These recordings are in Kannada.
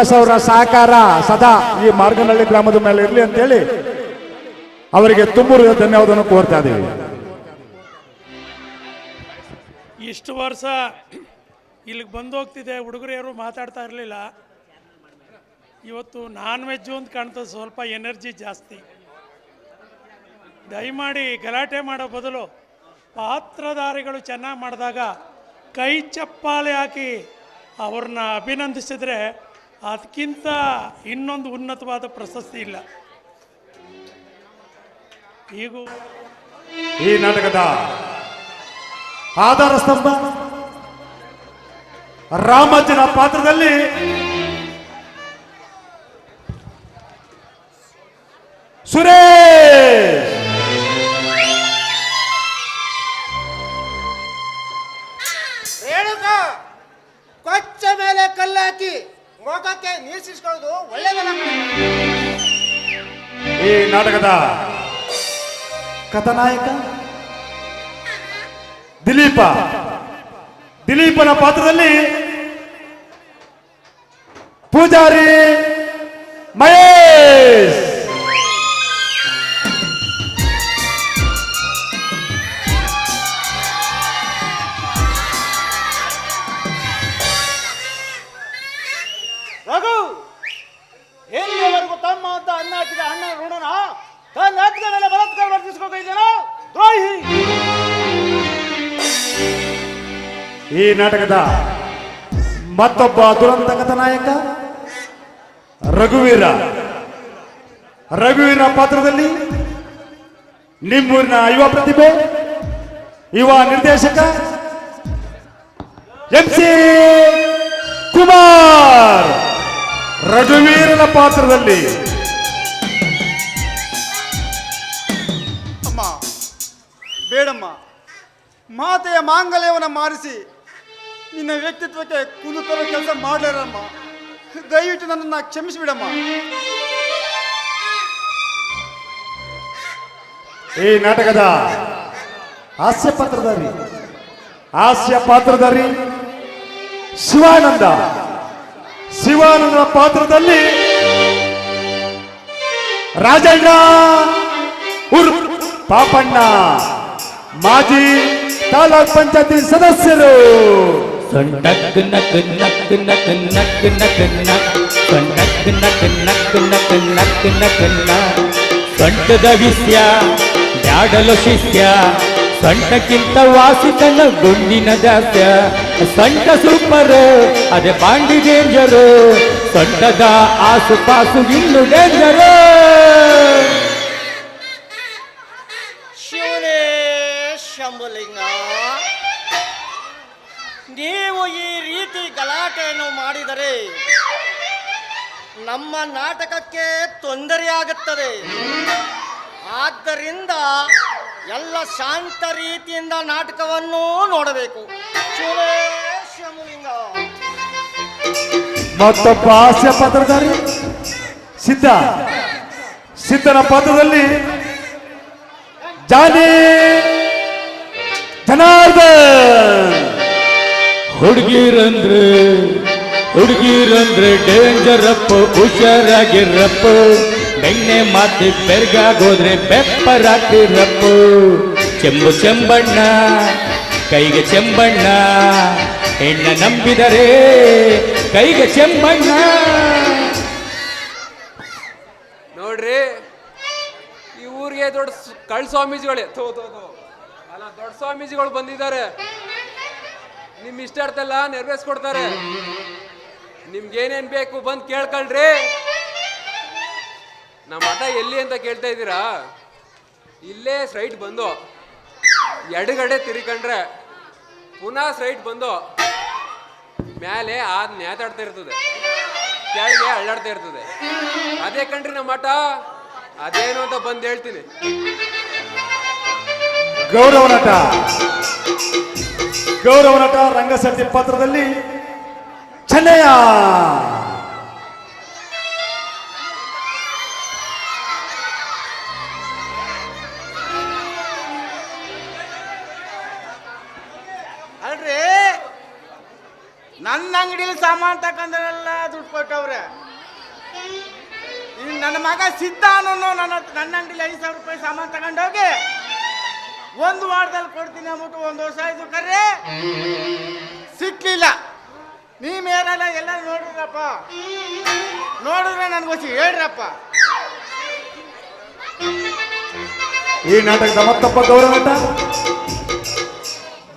ಅವರ ಸಹಕಾರ ಸದಾ ಈ ಮಾರ್ಗನಹಳ್ಳಿ ಗ್ರಾಮದ ಮೇಲೆ ಇರಲಿ ಅಂತೇಳಿ ಅವರಿಗೆ ತುಂಬು ಧನ್ಯವಾದವನ್ನು ಕೋರ್ತಾ ಇದ್ದೀವಿ. ಇಷ್ಟು ವರ್ಷ ಇಲ್ಲಿಗೆ ಬಂದು ಹೋಗ್ತಿದೆ ಹುಡುಗರು ಯಾರು ಮಾತಾಡ್ತಾ ಇರಲಿಲ್ಲ. ಇವತ್ತು ನಾನ್ ವೆಜ್ಜು ಅಂತ ಕಾಣ್ತದೆ, ಸ್ವಲ್ಪ ಎನರ್ಜಿ ಜಾಸ್ತಿ. ದಯಮಾಡಿ ಗಲಾಟೆ ಮಾಡೋ ಬದಲು ಪಾತ್ರಧಾರಿಗಳು ಚೆನ್ನಾಗಿ ಮಾಡಿದಾಗ ಕೈ ಚಪ್ಪಾಳೆ ಹಾಕಿ ಅವ್ರನ್ನ ಅಭಿನಂದಿಸಿದ್ರೆ ಅದಕ್ಕಿಂತ ಇನ್ನೊಂದು ಉನ್ನತವಾದ ಪ್ರಶಸ್ತಿ ಇಲ್ಲ. ಈಗ ಈ ನಾಟಕದ ಆಧಾರ ಸ್ತಂಭ ರಾಮಜ್ಜನ ಪಾತ್ರದಲ್ಲಿ ಸುರೇಶ್. ರೇಣುಕ ಕೊಚ್ಚ ಮೇಲೆ ಕಲ್ಲಾಕಿ ಹಾಕಿ. ಮೊಗಕ್ಕೆ ನೀರು ಸಿಸ್ಕೊಳ್ಳೋದು ಒಳ್ಳೇದಲ್ಲ ಈ ನಾಟಕದ ಕಥಾನಾಯಕ? ದಿಲೀಪ. ದಿಲೀಪನ ಪಾತ್ರದಲ್ಲಿ ಪೂಜಾರಿ ಮಹೇಶ್. ತನ್ನ ಹತ್ತಿದ ಮೇಲೆ ಬಲಾತ್ಕಾರ ವರ್ತಿಸ್ಕೋಗಿದ್ದೇನೋ ದ್ರೋಹಿ! ಈ ನಾಟಕದ ಮತ್ತೊಬ್ಬ ದುರಂತ ನಾಯಕ ರಘುವೀರ. ರಘುವೀರ ಪಾತ್ರದಲ್ಲಿ ನಿಮ್ಮೂರಿನ ಯುವ ಪ್ರತಿಭೆ, ಯುವ ನಿರ್ದೇಶಕ, ಎಂ ಕುಮಾರ್ ರಘುವೀರನ ಪಾತ್ರದಲ್ಲಿ ಬೇಡಮ್ಮ. ಮಾತೆಯ ಮಾಂಗಲ್ಯವನ್ನು ಮಾರಿಸಿ ನಿನ್ನ ವ್ಯಕ್ತಿತ್ವಕ್ಕೆ ಕುಂದು ತರೋ ಕೆಲಸ ಮಾಡಲೇರಮ್ಮ. ದಯವಿಟ್ಟು ನನ್ನನ್ನು ಕ್ಷಮಿಸಿಬಿಡಮ್ಮ. ಈ ನಾಟಕದ ಹಾಸ್ಯ ಪಾತ್ರಧಾರಿ ಹಾಸ್ಯ ಪಾತ್ರಧಾರಿ ಶಿವಾನಂದ. ಶಿವಾನಂದ ಪಾತ್ರದಲ್ಲಿ ರಾಜಣ್ಣ ಉರ್ ಪಾಪಣ್ಣ. ಮಾಜಿ ತಾಲೂಕ್ ಪಂಚಾಯತಿ ಸದಸ್ಯರು. ಸೊಂಟಕ್ ನಕ್ ನಕ್ ನಕ್ ನಕ್ ನಕ್ ನಕ್ ಸೊಂಟಕ್ ನಕ್ ನಕ್ ನಕ್ ನಕ್ ನಕ್ ನಕ್ ಸೊಂಟದ ವಿಷಯ ಬ್ಯಾಡಲು ಶಿಷ್ಯ, ಸೊಂಟಕ್ಕಿಂತ ವಾಸಿತನ ಗುಂಡಿನ ದಾಸ್ಯ. ಸೊಂಟ ಸೂಪರ್, ಅದೇ ಬಾಂಡಿ ಡೇಂಜರ್. ಸೊಂಟದ ಆಸುಪಾಸು ಇನ್ನು ಡೇಂಜರ್. ಶಂಭುಲಿಂಗ ನೀವು ಈ ರೀತಿ ಗಲಾಟೆಯನ್ನು ಮಾಡಿದರೆ ನಮ್ಮ ನಾಟಕಕ್ಕೆ ತೊಂದರೆಯಾಗುತ್ತದೆ. ಆದ್ದರಿಂದ ಎಲ್ಲ ಶಾಂತ ರೀತಿಯಿಂದ ನಾಟಕವನ್ನು ನೋಡಬೇಕು. ಶಿವಲಿಂಗ ಮತ್ತೊಬ್ಬ ಹಾಸ್ಯ ಪಾತ್ರಧಾರಿ ಸಿದ್ಧ, ಸಿದ್ಧನ ಪಾತ್ರದಲ್ಲಿ ಜಾನಿ ಹುಡುಗಿರಂದ್ರೆ ಹುಡುಗಿರಂದ್ರೆ ಡೇಂಜರಪ್ಪ, ಹುಷಾರಾಗಿರಪ್ಪ. ಬೆಣ್ಣೆ ಮಾತಿ ಬೆರ್ಗಾಗೋದ್ರೆ ಬೆಪ್ಪರಾಗಿರಪ್ಪ ಚೆಂಬು ಚೆಂಬಣ್ಣ, ಕೈಗೆ ಚೆಂಬಣ್ಣ. ಹೆಣ್ಣ ನಂಬಿದರೆ ಕೈಗೆ ಚೆಂಬಣ್ಣ. ನೋಡ್ರಿ, ಈ ಊರಿಗೆ ದೊಡ್ಡ ಕಳ್ ಸ್ವಾಮೀಜಿಗಳೇ ತೋ ತೋ ಅಲ್ಲ, ದೊಡ್ಡ ಸ್ವಾಮೀಜಿಗಳು ಬಂದಿದ್ದಾರೆ. ನಿಮ್ ಇಷ್ಟಾರ್ಥಲ್ಲ ಎಲ್ಲ ನಿಮ್ಗೆ ನಿಮ್ಗೇನೇನ್ ಬೇಕು ಬಂದ್ ಕೇಳ್ಕೊಳ್ರಿ. ನಮ್ಮ ಮಠ ಎಲ್ಲಿ ಅಂತ ಕೇಳ್ತಾ ಇದ್ದೀರಾ? ಇಲ್ಲೇ ಸ್ಟ್ರೈಟ್ ಬಂದು, ಎಡಗಡೆ ತಿರ್ಕೊಂಡ್ರೆ ಪುನಃ ಸ್ಟ್ರೈಟ್ ಬಂದು ಮೇಲೆ ಆದ್ ನೇತಾಡ್ತಾ ಇರ್ತದೆ. ಕೆಳಗೆ ಅಳ್ಳಾಡ್ತಾ ಇರ್ತದೆ. ಅದೇ ಕಣ್ರಿ ನಮ್ಮ ಮಠ ಅದೇನು ಅಂತ ಬಂದು ಹೇಳ್ತೀನಿ. ಗೌರವ ಗೌರವ ನಟ ರಂಗಸತಿ ಪಾತ್ರದಲ್ಲಿ ಚೆನ್ನಯ್ಯ ಅಲ್ರಿ? ನನ್ನ ಅಂಗಡಿಯಲ್ಲಿ ಸಾಮಾನು ತಕ್ಕಂದ್ರೆಲ್ಲ ದುಡ್ಡು ಕೊಟ್ಟವ್ರೆ. ನನ್ನ ಮಗ ಸಿದ್ಧ ಅನ್ನೋನು ನನ್ನ ನನ್ನ ಅಂಗಡಿಲಿ ಐದು ಸಾವಿರ ರೂಪಾಯಿ ಸಾಮಾನು ತಗೊಂಡೋಗಿ ಒಂದು ವಾರದಲ್ಲಿ ಕೊಡ್ತೀನಿ ಅಂದ್ಬಿಟ್ಟು ಒಂದು ವರ್ಷ ಆಯ್ತು ಕರ್ರೆ ಸಿಕ್ಲಿಲ್ಲ. ನೀವೇನಲ್ಲ ಎಲ್ಲ ನೋಡಿದ್ರಪ್ಪ. ನೋಡಿದ್ರೆ ನನಗೋಸಿ ಹೇಳ್ರಪ್ಪ. ಈ ನಾಟಕದ ಮತ್ತೊಬ್ಬ ಗೌರವಟ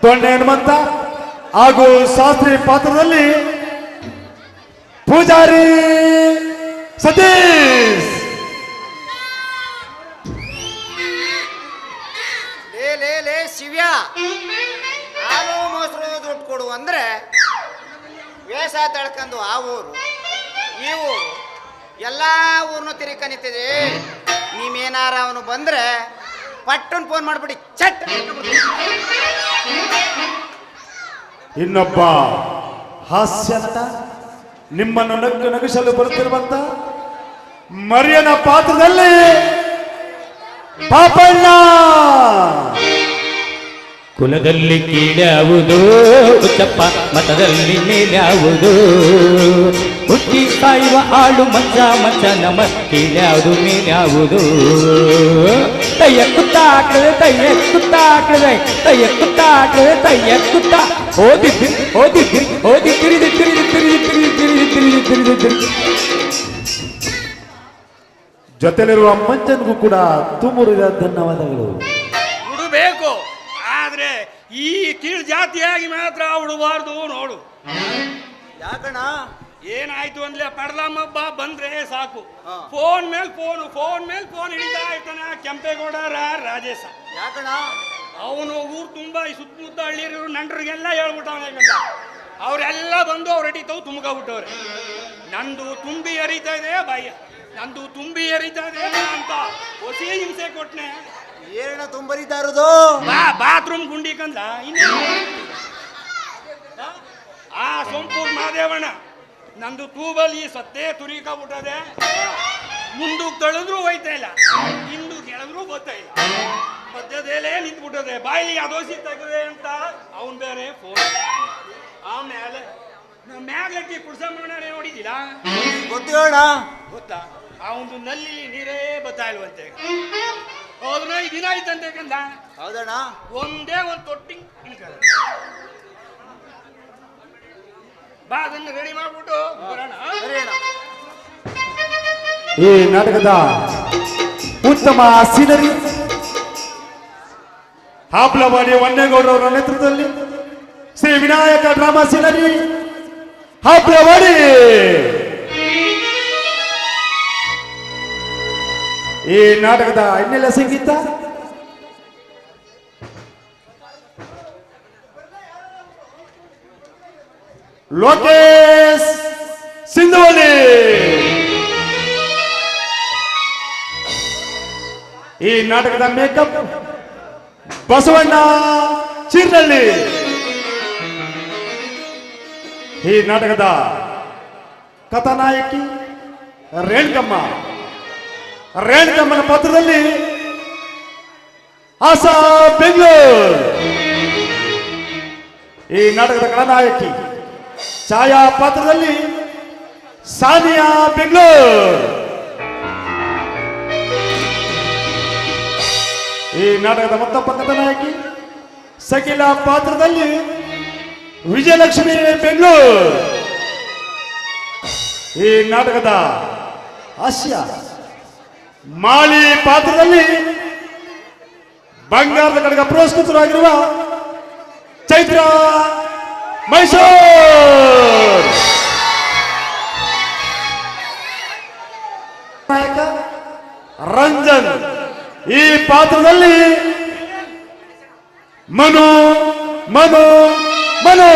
ದೊಣ್ಣೆ ಹನುಮಂತ ಹಾಗೂ ಶಾಸ್ತ್ರಿ ಪಾತ್ರದಲ್ಲಿ ಪೂಜಾರಿ ಸತೀಶ್. ಶಿವ್ಯ ಹಾಲು ಮೊಸರು ದುಡ್ಡು ಕೊಡು ಅಂದ್ರೆ ವೇಷ ತಳ್ಕೊಂಡು ಆ ಊರು, ಈ ಊರು, ಎಲ್ಲ ಊರ್ನು ತಿರುಗಿ ಕನಿತಿದೆ. ನೀವೇನಾರ ಅವನು ಬಂದ್ರೆ ಪಟ್ಟನ್ ಫೋನ್ ಮಾಡ್ಬಿಡಿ ಚಟ್ ಇನ್ನೊಬ್ಬ ಹಾಸ್ಯ ನಿಮ್ಮನ್ನು ನಗ್ಗು ನಗಿಸಲು ಬರುತ್ತಿರುವಂತ ಮರಿಯನ ಪಾತ್ರದಲ್ಲಿ ಪಾಪಣ್ಣ! ಕುಲದಲ್ಲಿ ಕೀಳ್ಯಾವುದು ಉತ್ತಪ್ಪ ಮತದಲ್ಲಿ ಮೇಲ್ಯಾವುದು ಹುಟ್ಟಿ ಸಾಯುವ ಆಳು ಮಂಚ ಮಂಚ ನಮ ಕೀಳ್ಯಾವುದು ಮೇಲ್ಯಾವುದು ತಯ್ಯ ಕುತ್ತಾಕ್ತದೆ ತಯ್ಯ ಕುತ್ತಾಕ್ತದೆ ತಯ್ಯ ಕುತ್ತಾಕ್ತದೆ ತಯ್ಯ ಕುತ್ತ ಓದಿದ್ರಿ ಓದಿದ್ರಿ ಓದಿ ತಿರಿದು ತಿರುಗಿ ತಿರುಗಿ ತಿರಿದು ತಿರುಗಿ ತಿರುಗಿ ತಿರಿದು ತಿರುಗಿ ಜೊತೆಲಿರುವ ಮಂಚನಿಗೂ ಕೂಡ ತುಮುರಿದ ಧನ್ಯವಾದಗಳು. ಈ ಕೀಳು ಜಾತಿಯಾಗಿ ಮಾತ್ರ ಉಡಬಾರ್ದು ನೋಡು. ಯಾಕಣ್ಣ? ಏನಾಯ್ತು ಅಂದ್ರೆ ಪಡ್ಲಮ್ಮಬ್ಬ ಬಂದ್ರೆ ಸಾಕು. ಫೋನ್ ಮೇಲೆ ಫೋನ್ ಫೋನ್ ಮೇಲೆ ಫೋನ್ ಹಿಡಿತಾ ಇರ್ತಾನ ಕೆಂಪೇಗೌಡ ರಾಜೇಶ. ಯಾಕಣ್ಣ? ಅವನು ಊರು ತುಂಬಾ ಈ ಸುತ್ತಮುತ್ತ ಹಳ್ಳಿರು ನಂಟರಿಗೆಲ್ಲ ಹೇಳ್ಬಿಟ್ಟವನೇ ಗಂಡ ಅವರೆಲ್ಲ ಬಂದು ಅವ್ರ ಅಡಿ ತಾವು ತುಂಬ್ಕೊಬಿಟ್ಟವ್ರೆ ನಂದು ತುಂಬಿ ಹರಿತಾ ಇದೆ ಬಾಯ ನಂದು ತುಂಬಿ ಹರಿತಾ ಇದೆ ಅಂತ ಹೊಸಿ ಹಿಂಸೆ ಕೊಟ್ನೆ. ಏನಣ್ಣ ತುಂಬರಿದಾರದು ಇರೋದು ಬಾ ಬಾತ್ರೂಮ್ ಗುಂಡಿ ಕಂದ ಆ ಸೋಂಪೂರ್ ಮಾದೇವಣ್ಣ ನಂದು ತೂಬಲಿ ಸತ್ತೇ ತುರಿಕಾಬಿಟ್ಟದೆ ಮುಂದಕ್ಕೆ ತಳೆದ್ರು ಹೋಯ್ತಾ ಇಲ್ಲ ಹಿಂದೂ ಕೆಳದ್ರು ಬರ್ತಾ ಇಲ್ಲ. ಮಧ್ಯದಲ್ಲೇ ನಿಂತ್ಬಿಟ್ಟದೆ ಬಾಯಿಲಿ ಅದೋಸಿ ತೆಗದೆ ಅಂತ ಅವನ್ ಬೇರೆ ಫೋನ್ ಆಮೇಲೆ ನಮ್ಮ ಮ್ಯಾಗಟ್ಟಿ ಕುಡ್ಸಮ್ಮಣ್ಣ ನೋಡಿದಿಲ್ಲ ಗೊತ್ತೇಳ ಗೊತ್ತಾ ಆ ಒಂದು ನಲ್ಲಿ ನೀರೇ ಬರ್ತಾ ಇಲ್ವಂತೆ. ಹದಿನೈದು ದಿನ ಆಯ್ತಂತೆ ಕಂದ ಹೌದಣ್ಣ. ಒಂದೇ ಒಂದು ತೊಟ್ಟಿ. ಬಾ ಅದನ್ನು ರೆಡಿ ಮಾಡ್ಬಿಟ್ಟು ಬರೋಣ. ಈ ನಾಟಕದ ಉತ್ತಮ ಸೀನರಿ ಹಾಪ್ಲವಾಡಿ ವನ್ನೇಗೌಡರವರ ನೇತೃತ್ವದಲ್ಲಿ ಶ್ರೀ ವಿನಾಯಕ ಡ್ರಾಮಾ ಸೀನರಿ ಹಾಪ್ಲವಾಡಿ ಈ ನಾಟಕದ ಹಿನ್ನೆಲೆ ಸಂಗೀತ ಲೋಕೇಶ್ ಸಿಂಧುವಲ್ಲಿ. ಈ ನಾಟಕದ ಮೇಕಪ್ ಬಸವಣ್ಣ ಚೀರ್ನಳ್ಳಿ. ಈ ನಾಟಕದ ಕಥಾನಾಯಕಿ ರೇಣುಕಮ್ಮ. ರೇಣುಕಮ್ಮನ ಪಾತ್ರದಲ್ಲಿ ಆಸಾ ಬೆಂಗಳೂರು. ಈ ನಾಟಕದ ಕಲಾನಾಯಕಿ ಛಾಯಾ ಪಾತ್ರದಲ್ಲಿ ಸಾನಿಯಾ ಬೆಂಗಳೂರು. ಈ ನಾಟಕದ ಮೊತ್ತ ಪಕ್ಕದ ನಾಯಕಿ ಸಕಿಲ ಪಾತ್ರದಲ್ಲಿ ವಿಜಯಲಕ್ಷ್ಮಿ ಬೆಂಗಳೂರು. ಈ ನಾಟಕದ ಹಾಸ್ಯ ಮಾಳಿ ಪಾತ್ರದಲ್ಲಿ ಬಂಗಾರದ ಕಡೆಗೆ ಪುರಸ್ಕೃತರಾಗಿರುವ ಚೈತ್ರ ಮೈಸೂರು ನಾಯಕ ರಂಜನ್ ಈ ಪಾತ್ರದಲ್ಲಿ ಮನು ಮನು ಮನು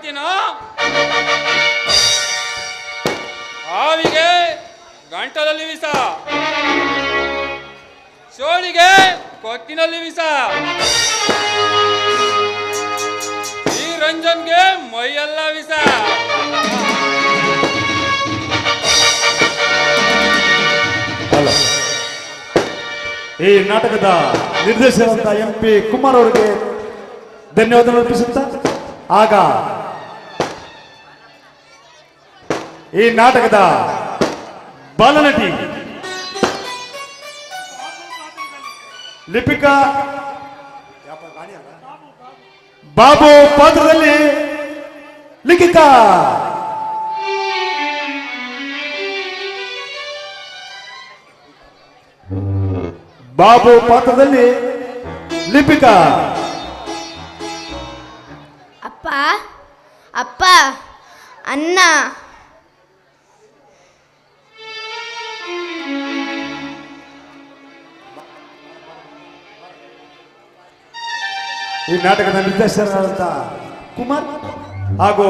ಮಾಡ್ತೀನೋ ಹಾವಿಗೆ ಗಂಟಲಲ್ಲಿ ವಿಷ. ಸೋಳಿಗೆ ಕೊಕ್ಕಿನಲ್ಲಿ ವಿಷ. ಈ ರಂಜನ್ಗೆ ಮೈಯೆಲ್ಲ ವಿಷ. ಈ ನಾಟಕದ ನಿರ್ದೇಶಕರಂತ ಎಂ ಪಿ ಕುಮಾರ್ ಅವರಿಗೆ ಧನ್ಯವಾದ ಅರ್ಪಿಸುತ್ತಾ. ಆಗ ಈ ನಾಟಕದ ಬಾಲನಟಿ ಲಿಪಿಕಾ ಬಾಬು ಪಾತ್ರದಲ್ಲಿ ಲಿಪಿಕಾ ಬಾಬು ಪಾತ್ರದಲ್ಲಿ ಲಿಪಿಕಾ. ಅಪ್ಪ ಅಪ್ಪ ಅನ್ನ ಈ ನಾಟಕದ ನಿರ್ದೇಶಕರಾದಂಥ ಕುಮಾರ್ ಹಾಗೂ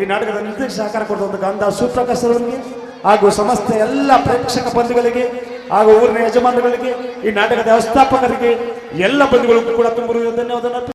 ಈ ನಾಟಕದ ನಿರ್ದೇಶಕ ಸಹಕಾರ ಕೊಡುವಂತ ಗಂಧ ಸುಪ್ರಕಾಶ್ ಅವರಿಗೆ ಹಾಗೂ ಸಮಸ್ತ ಎಲ್ಲ ಪ್ರೇಕ್ಷಕ ಬಂಧುಗಳಿಗೆ ಹಾಗೂ ಊರಿನ ಯಜಮಾನಗಳಿಗೆ ಈ ನಾಟಕದ ವ್ಯವಸ್ಥಾಪಕರಿಗೆ ಎಲ್ಲ ಬಂಧುಗಳಿಗೂ ಕೂಡ ತುಂಬ ಧನ್ಯವಾದ